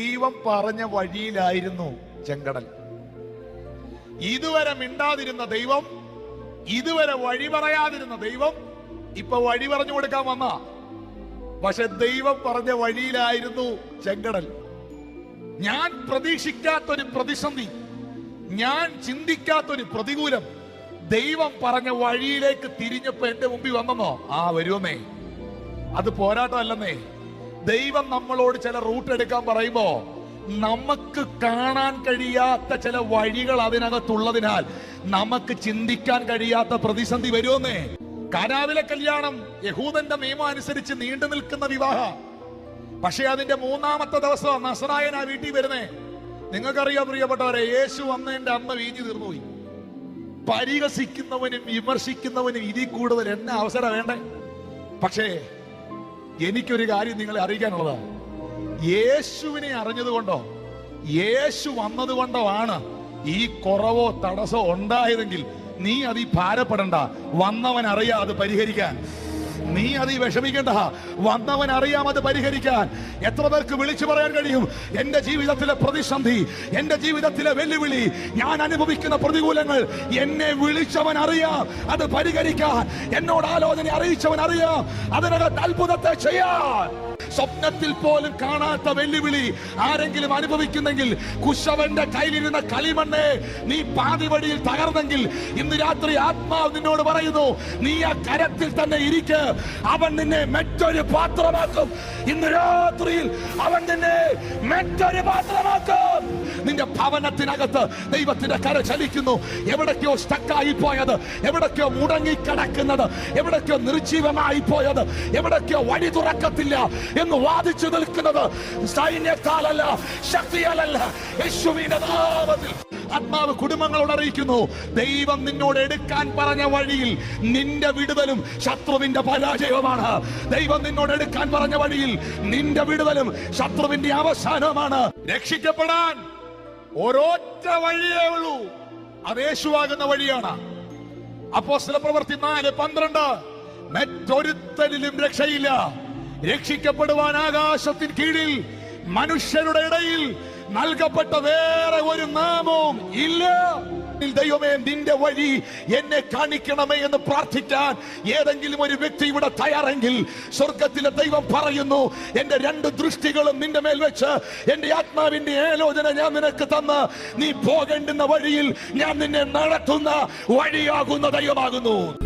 ദൈവം പറഞ്ഞ വഴിയിലായിരുന്നു ചെങ്കടൽ. ഇതുവരെ മിണ്ടാതിരുന്ന ദൈവം ഇതുവരെ വഴി പറയാതിരുന്ന ദൈവം ഇപ്പൊ വഴി പറഞ്ഞു കൊടുക്കാൻ വന്ന. പക്ഷെ ദൈവം പറഞ്ഞ വഴിയിലായിരുന്നു ചെങ്കടൽ. ഞാൻ പ്രതീക്ഷിക്കാത്തൊരു പ്രതിസന്ധി ഞാൻ ചിന്തിക്കാത്തൊരു പ്രതികൂലം ദൈവം പറഞ്ഞ വഴിയിലേക്ക് തിരിഞ്ഞപ്പോ എന്റെ മുമ്പിൽ വന്നെന്നോ? ആ വരുമെന്നേ അത് പോരാട്ടമല്ലെന്നേ. ദൈവം നമ്മളോട് ചില റൂട്ട് എടുക്കാൻ പറയുമ്പോ നമുക്ക് കാണാൻ കഴിയാത്ത ചില വഴികൾ അതിനകത്തുള്ളതിനാൽ നമുക്ക് ചിന്തിക്കാൻ കഴിയാത്ത പ്രതിസന്ധി വരുമെന്നേ. കാനാവിലെ കല്യാണം യഹൂദന്റെ നിയമം അനുസരിച്ച് നീണ്ടു നിൽക്കുന്ന വിവാഹ. പക്ഷെ അതിന്റെ മൂന്നാമത്തെ ദിവസം നസറായനാ വീട്ടിൽ വരുന്നേ. നിങ്ങൾക്കറിയാം പ്രിയപ്പെട്ടവരെ യേശു അന്നേന്റെ അമ്മ വീഞ്ഞു തീർന്നുപോയി. പരിഹസിക്കുന്നവനും വിമർശിക്കുന്നവനും ഇതിൽ കൂടുതൽ എന്നെ അവസരം വേണ്ടേ? പക്ഷേ എനിക്കൊരു കാര്യം നിങ്ങളെ അറിയിക്കാനുള്ളതാണ്. യേശുവിനെ അറിഞ്ഞതുകൊണ്ടോ യേശു വന്നതുകൊണ്ടോ ആണ് ഈ കുറവോ തടസ്സോ ഉണ്ടായതെങ്കിൽ നീ അതി ഭാരപ്പെടണ്ട. വന്നവൻ അറിയാം അത് പരിഹരിക്കാൻ. നീ അത് വിഷമിക്കേണ്ട. വന്നവൻ അറിയാം അത് പരിഹരിക്കാൻ. എത്ര പേർക്ക് വിളിച്ചു പറയാൻ കഴിയും? എന്റെ ജീവിതത്തിലെ പ്രതിസന്ധി എന്റെ ജീവിതത്തിലെ വെല്ലുവിളി ഞാൻ അനുഭവിക്കുന്ന പ്രതികൂലങ്ങൾ എന്നെ വിളിച്ചവൻ അറിയാം. അത് പരിഹരിക്കാൻ. എന്നോട് ആലോചന അറിയിച്ചവൻ അറിയാം. അതിനകത്ത് അത്ഭുതത്തെ ചെയ്യാൻ. സ്വപ്നത്തിൽ പോലും കാണാത്ത വെല്ലുവിളി ആരെങ്കിലും അനുഭവിക്കുന്നെങ്കിൽ കുശവന്റെ കയ്യിലിരുന്ന കളിമണ്ണെ നീ പാതിവടിയിൽ തകർന്നെങ്കിൽ ഇന്ന് രാത്രി ആത്മാവ് നിന്നോട് പറയുന്നു നീ ആ കരത്തിൽ തന്നെ ഇരിക്ക. അവൻ നിന്നെ മറ്റൊരു പാത്രമാക്കും. ഇന്ന് രാത്രിയിൽ അവൻ നിന്നെ മറ്റൊരു പാത്രമാക്കും. നിന്റെ ഭവനത്തിനകത്ത് ദൈവത്തിന്റെ കര ചലിക്കുന്നു. എവിടൊക്കെയോ സ്റ്റക്കായി പോയത്. മുടങ്ങി കിടക്കുന്നത് എവിടൊക്കെയോ നിർജീവമായി പോയത് എവിടൊക്കെയോ വഴി തുറക്കത്തില്ല. എന്ന് വാദിച്ചു നിൽക്കുന്നത് സൈന്യത്താലല്ല ശക്തിയാലല്ല. ആത്മാവ് കുടുംബങ്ങളോട് അറിയിക്കുന്നു ദൈവം നിന്നോട് എടുക്കാൻ പറഞ്ഞ വഴിയിൽ നിന്റെ വിടുതലും ശത്രുവിന്റെ പരാജയവുമാണ്. ദൈവം നിന്നോട് എടുക്കാൻ പറഞ്ഞ വഴിയിൽ നിന്റെ വിടുതലും ശത്രുവിന്റെ അവസാനമാണ് രക്ഷിക്കപ്പെടാൻ ഒരൊറ്റ വഴിയേ ഉള്ളൂ. അത് യേശുവാകുന്ന വഴിയാണ്. അപ്പോസ്തല പ്രവൃത്തി നാല് പന്ത്രണ്ട് മറ്റൊരുത്തലിലും രക്ഷയില്ല. രക്ഷിക്കപ്പെടുവാൻ ആകാശത്തിന് കീഴിൽ മനുഷ്യരുടെ ഇടയിൽ നൽകപ്പെട്ട വേറെ ഒരു നാമവും ഇല്ല. ദൈവമേ നിന്റെ വഴി എന്നെ കാണിക്കണമേ എന്ന് പ്രാർത്ഥിക്കാൻ ഏതെങ്കിലും ഒരു വ്യക്തി ഇവിടെ തയ്യാറെങ്കിൽ സ്വർഗത്തിലെ ദൈവം പറയുന്നു എന്റെ രണ്ട് ദൃഷ്ടികളും നിന്റെ മേൽ വെച്ച് എന്റെ ആത്മാവിന്റെ ആലോചന ഞാൻ നിനക്ക് തന്ന്. നീ പോകേണ്ടുന്ന വഴിയിൽ ഞാൻ നിന്നെ നടത്തുന്ന വഴിയാകുന്ന ദൈവമാകുന്നു.